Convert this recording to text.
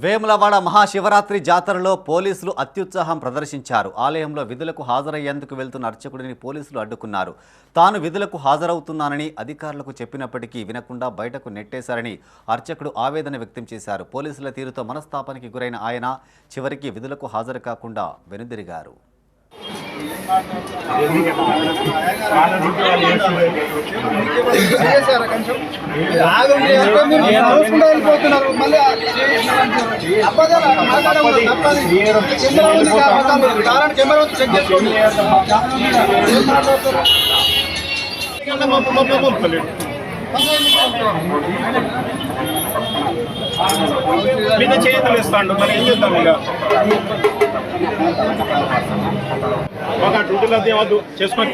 వేములవాడ మహాశివరాత్రి జాతరలో పోలీసులు అత్యుత్సాహం ప్రదర్శించారు. ఆలయంలో విధులకు హాజరయ్యేందుకు వెళ్తున్న అర్చకుడిని పోలీసులు అడ్డుకున్నారు. తాను విధులకు హాజరవుతున్నానని అధికారులకు చెప్పినప్పటికీ వినకుండా బయటకు నెట్టేశారని అర్చకుడు ఆవేదన వ్యక్తం చేశారు. పోలీసుల తీరుతో మనస్తాపానికి గురైన ఆయన చివరికి విధులకు హాజరు కాకుండా వెనుదిరిగారు. మళ్ళీ మీద చేతులు ఇస్తాడు మరి ఏం చేద్దాం ఇక? ఒక డ్యూటీలో వద్దు చేసుకొని.